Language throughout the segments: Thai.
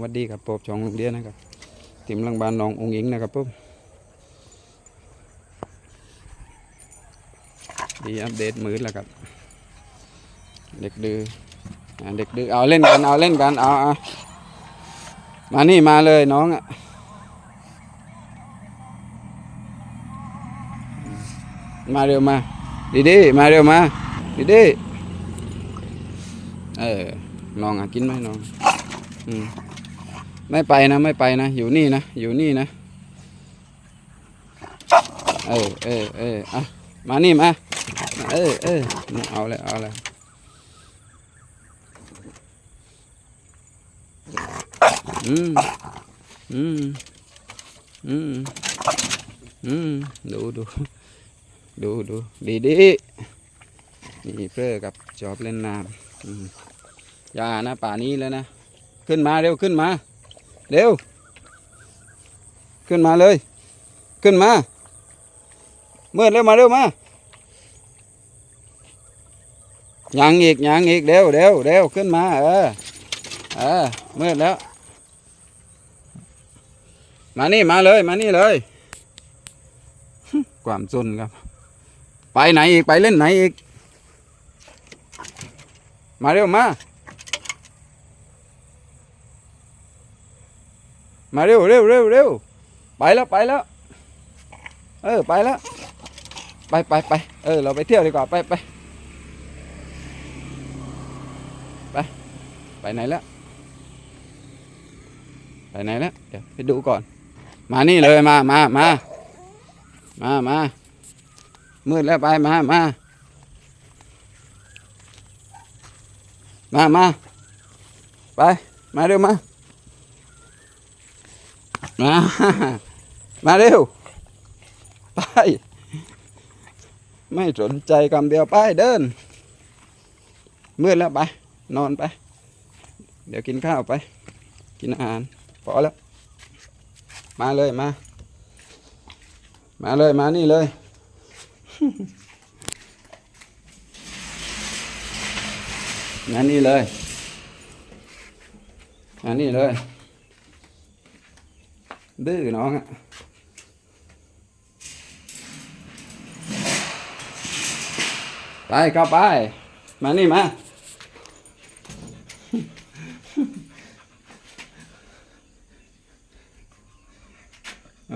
วัดดีครับปอบช่องลุงเดียนะครับติมลังบานน้ององค์หญิงนะครับปุ๊บดีอัปเดตมือแล้วครับ เด็กดื้อเด็กดื้อเอาเล่นกันเอาเล่นกันเอาเอามานี่มาเลยน้องอะมาเร็วมาดีดีมาเร็วมาดีดีเออน้องอะกินไหมน้อง ไม่ไปนะไม่ไปนะ อยู่นี่นะ อยู่นี่นะ เออเออเอออะมานี่มา เออเออเอาเลยเอาเลยอืมอืมอืมอืมดูดูดูดูดีดีนี่เพื่อกับจอบเล่นน้ำอืมอย่านะป่านี้แล้วนะ ขึ้นมาเร็วขึ้นมา เร็ว ขึ้นมาเลย ขึ้นมาเมื่อเร็วมาเร็วมายังอีกยังอีกเร็วเร็วเร็วขึ้นมา เออเออมืดแล้ว มานี่มาเลย มานี่เลยความจนครับ ไปไหนอีกไปเล่นไหนอีก มาเร็วมา มาเร็วเร็วเร็วเร็วไปแล้วไปแล้ว เออไปแล้ว ไปไปไปเออ เราไปเที่ยวดีกว่าไปไปไปไปไหนแล้วไปไหนแล้วเดี๋ยวไปดูก่อน มานี่เลยมามามามามามืดแล้วไปมามามามาไป มาเร็วมา มา มาเร็ว ไป ไม่สนใจคำเดียวไปเดิน มืดแล้วไป นอนไป เดี๋ยวกินข้าวไป กินอาหาร พอแล้ว มาเลยมา มาเลยมานี่เลย มานี่เลย มานี่เลย ดื้อน้องอะไปเข้าไป มานี่มา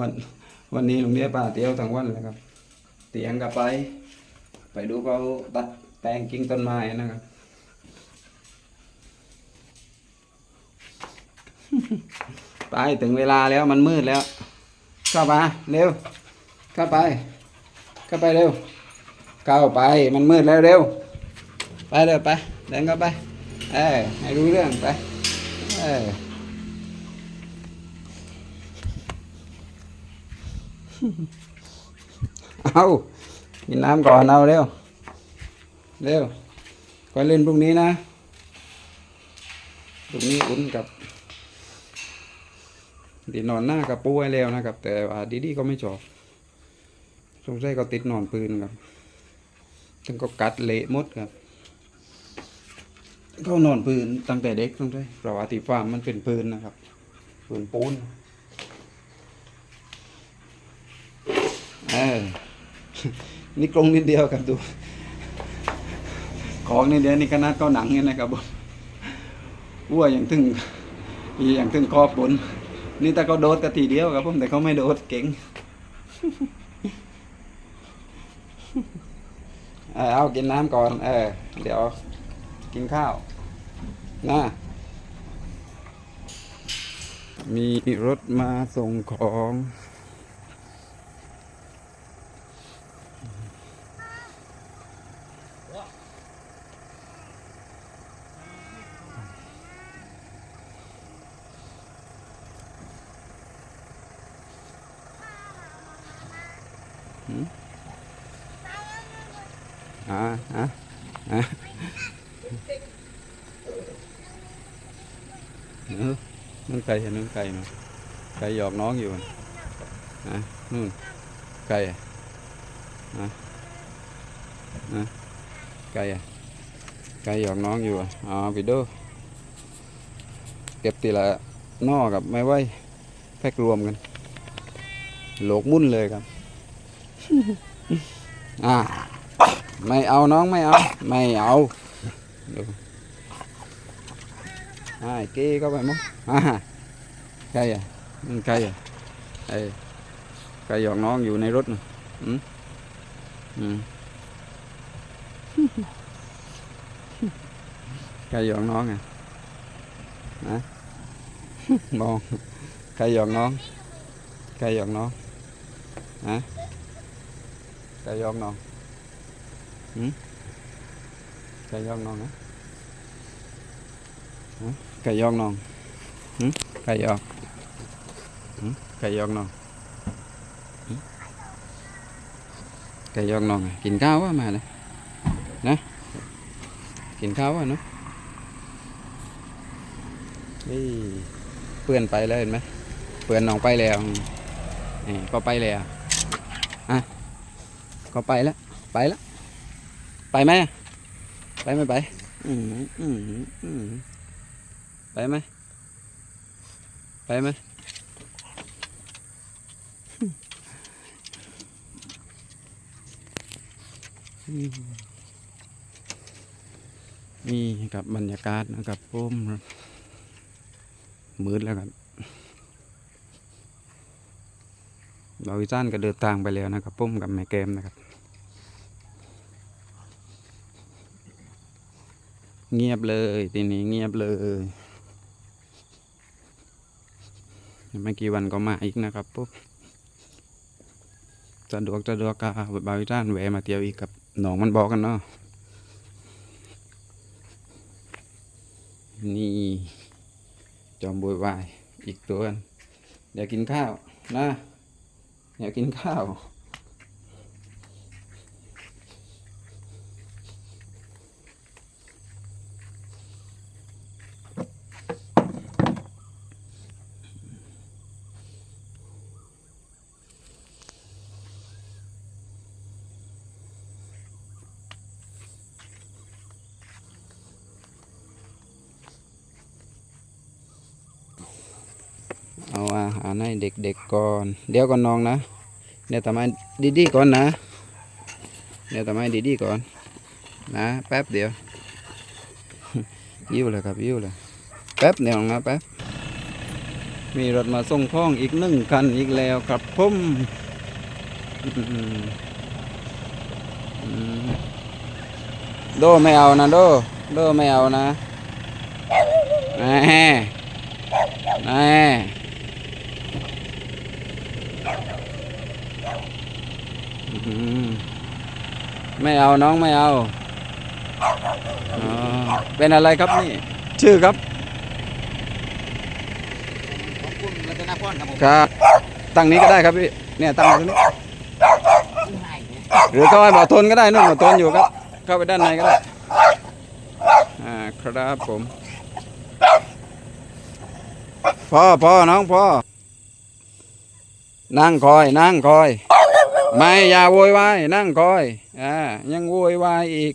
วันวันนี้ลุงเดียป่าเที่ยวทั้งวันเลยครับ เตียงก็ไป ไปดูเขาตัดแต่งกิ่งต้นไม้นะครับ ไปถึงเวลาแล้วมันมืดแล้ว เข้ามาเร็ว เข้าไป เข้าไปเร็ว เข้าไปมันมืดแล้วเร็ว ไปเร็วไป เดินเข้าไป เออให้รู้เรื่องไป เออเอากินน้ำก่อนเอาเร็ว เร็วก่อนเล่นพรุ่งนี้นะพรุ่งนี้อุ่นกับ ดีนอนหน้ากับปูไว้แล้วนะครับ แต่ว่าดีดีก็ไม่ชอบสงสัยก็ติดนอนปืนครับถึงก็กัดเละมดครับเขานอนปืนตั้งแต่เด็กสงสัยเพราะว่าที่ฟาร์มมันเป็นปืนนะครับปืนปูนเออนี่กรงนิดเดียวครับดู ของนิดเดียวนี่ขนาดก็หนังเนี่ยนะครับผมวัวอย่างถึงอย่างถึงคอบน นี่แต่เขาโดดกะทีเดียวครับผมแต่เขาไม่โดดเก่งเออเอากินน้ำก่อน เออ เดี๋ยว กินข้าวนะมีรถมาส่งของ อ่าอะอะเนู่นไก่เห็นนู่นไก่นู่นไก่หยอกน้องอยู่นะนู่นไก่อะนะนะไก่อะไก่หยอกน้องอยู่อะอ๋อไปดูเก็บทีละนอกับไม่ไหวแพ็กรวมกัน โหลกมุ่นเลยครับ อ่าไม่เอาน้องไม่เอา ไม่เอาดูอ่าเก้เข้าไปมั้งอ่าใครอะนั่นใครอะไอ้ใครหยอกน้องอยู่ในรถน่ะอืมอืมใครหยอกน้องอะนะมองใครหยอกน้องใครหยอกน้องฮะ ใครหยอกน้องหืมใครหยอกน้องนะฮะใครหยอกน้องหืมใครหยอกหืมใครหยอกน้องหืมใครหยอกน้องอะกินข้าววะมาเลยนะ กินข้าววะเนาะนี่เพื่อนไปแล้วเห็นไหมเพื่อนน้องไปแล้วนี่ก็ไปแล้วอะ ก็ไปแล้ว ไปแล้ว ไปไหมอะไปไม่ไป อืมอืมอืมไปไหมไปไหมอืมนี่กับบรรยากาศนะครับผมมืดแล้วครับ เราอีสานก็เดินทางไปแล้วนะครับปุ้มกับแม่แกมนะครับ เงียบเลยทีนี้เงียบเลยไม่กี่วันก็มาอีกนะครับปุ๊บสะดวกสะดวกกาบาวอีสานแวะมาเที่ยวอีกกับหนองมันบอกกันเนาะนี่จอมบวยวายอีกตัวเดี๋ยวกินข้าวนะ อยากกินข้าว เอาอาหารให้เด็กๆก่อน เดี๋ยวก่อนน้องนะ เดี๋ยวทำให้ดีๆก่อนนะ เดี๋ยวทำให้ดีๆก่อน นะแป๊บเดียวยิ้วเลยครับยิ้วเลยแป๊บเดียวนะแป๊บ มีรถมาส่งท้องอีกหนึ่งคันอีกแล้วครับผมอืมอืมโดไม่เอานะโดโดไม่เอานะแหม่แหม่อืม ไม่เอาน้องไม่เอาอ๋อเป็นอะไรครับนี่ ชื่อครับขอบคุณรัตนพรครับผมครับตั้งนี้ก็ได้ครับพี่เนี่ยตั้งไว้ตรงนี้หรือเข้าให้บ่อทนก็ได้นู่นบ่อทนอยู่ครับ เข้าไปด้านในก็ได้อ่าครับผมพ่อพ่อน้องพ่อนั่งคอย นั่งคอย ไม่อย่าโวยวายนั่งคอยอ่ายังโวยวายอีก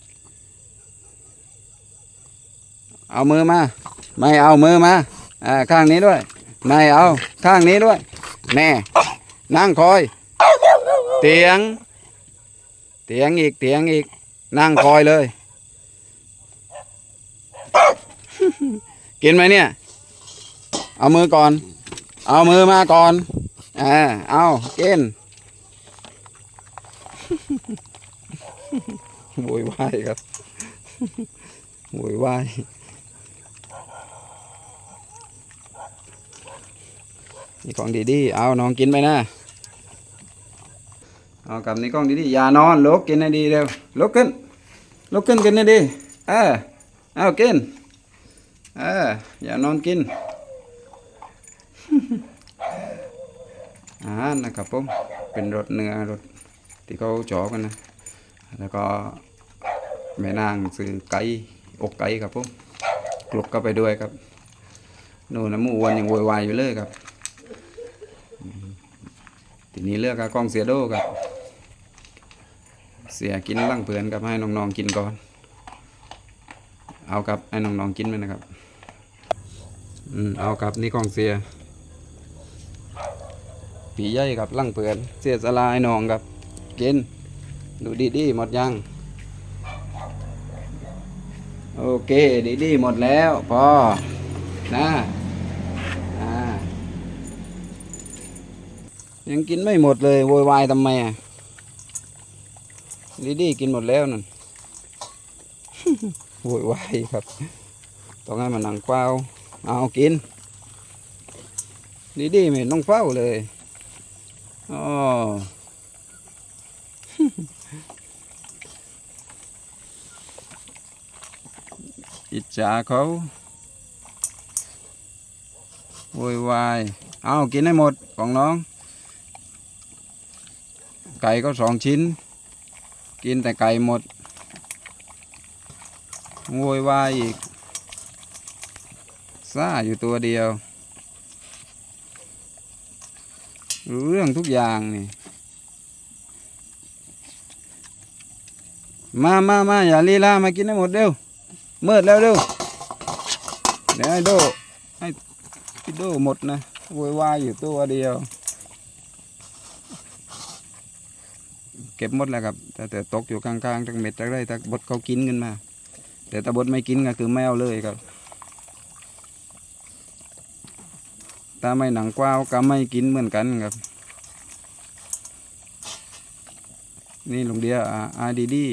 เอามือมา ไม่เอามือมาอ่าข้างนี้ด้วย ไม่เอาข้างนี้ด้วย แน่นั่งคอย เตียง เตียงอีกเตียงอีก นั่งคอยเลย กินไหมเนี่ย เอามือก่อน เอามือมาก่อนอ่าเอากิน โวยวายครับโวยวายนี่ของดีๆเอาน้องกินไปนะเอากับนี่กล้องดีๆอย่านอนลุกกินให้ดีเร็วลุกขึ้นลุกขึ้นกินให้ดีเออเอากินเอออย่านอนกินอาหารนะครับผมเป็นรถเนื้อรถ ที่เขาจอกันนะ แล้วก็แม่นางซื้อไก่อกไก่ครับผมกลุกก็ไปด้วยครับนู่นนะมูอ้วันยังโวยวายอยู่เลยครับ ทีนี้เลือกกล้องเสียโดครับ เสียกินบ้างเพื่อนกับให้น้องๆกินก่อน เอากับให้น้องๆกินไปนะครับ อืมเอากับนี่ของเสียผีใหญ่กับลั่งเปือน เสียสลายหนองกับ กิน ดูดีดีๆหมดยัง โอเค ดีดีๆหมดแล้ว พอ นะอ่ายังกินไม่หมดเลยโวยวายทำไมอะดีดีกินหมดแล้วนั่นโวยวายครับ ต้องให้มันนั่งเฝ้าเอากินดีดีไม่ต้องเฝ้าเลยอ๋อ อิจฉาเขาโวยวายเอากินให้หมดของน้อง ไก่ก็สองชิ้น กินแต่ไก่หมดโวยวายอีกซ่าอยู่ตัวเดียวรู้เรื่องทุกอย่างนี่ มามามาอย่าลีลามากินให้หมดเร็ว มืดแล้วเร็วเดี๋ยวให้โดให้พี่โดหมดนะโวยวายอยู่ตัวเดียว เก็บหมดแล้วครับ แต่แต่ตกอยู่กลางๆทั้งเม็ดทั้งไรทั้งบดเขากินกันมา แต่ถ้าบดไม่กินก็คือไม่เอาเลยครับถ้าไม่หนังกว้าวก็ไม่กินเหมือนกันครับ นี่ลุงเดียอาอาดีดี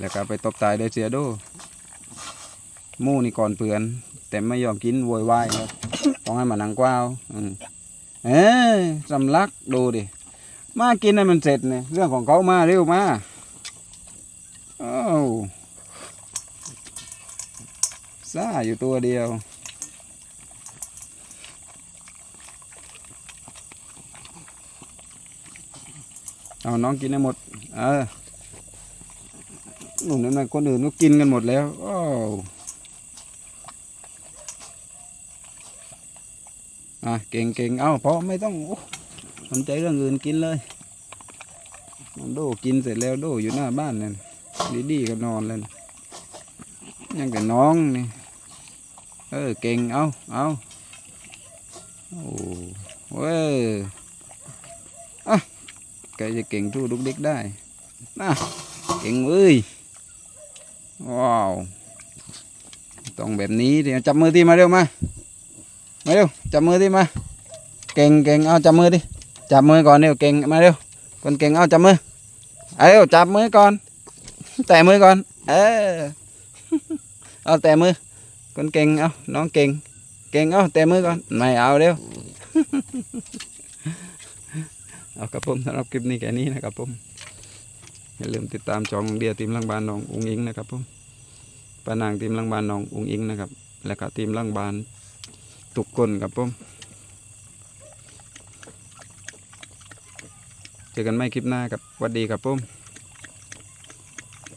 แล้วก็ไปตบตายได้เสียดหมู่นี่ก่อนเปือน แต่ไม่ยอมกินโวยวายครับต้องให้มันนังกว้าวเอ้ยสำลักดูดิ มากินให้มันเสร็จเนี่ยเรื่องของเขามาเร็วมาโอ้าวซ่าอยู่ตัวเดียวเอาน้องกินให้หมด เออ หนุ่มนั่นนะคนอื่นก็กินกันหมดแล้วอ้าวอะเก่งเก่งเอาพอไม่ต้องโอ้สนใจเรื่องอื่นกินเลยโดกินเสร็จแล้วโดอยู่หน้าบ้านนั่นดีดีๆก็นอนเลยยังแต่น้องนี่เออเก่งเอาเอาโอ้เว้ยแกจะเก่งทู่ดุกดิกได้นะเก่งเอ้ย ว้าวต้องแบบนี้ดิจับมือที่มาเร็วมามาเร็วจับมือที่มาเก่งเก่งเอาจับมือดิจับมือก่อนเร็วเก่งมาเร็วคนเก่งเอาจับมือเอาเร็วจับมือก่อน แตะมือก่อน เออเอาแตะมือคนเก่งเอาน้องเก่ง เก่งเอาแตะมือก่อนไม่เอาเร็วเอาครับผมสำหรับคลิปนี้แค่นี้นะครับผม อย่าลืมติดตามจองเดียทีมลังบานน้องอุงอิงนะครับผมปานางทีมลังบานน้องอุงอิงนะครับ และก็ทีมลังบานตุกคนครับผมเจอกันไม่คลิปหน้าครับสวัสดีครับผม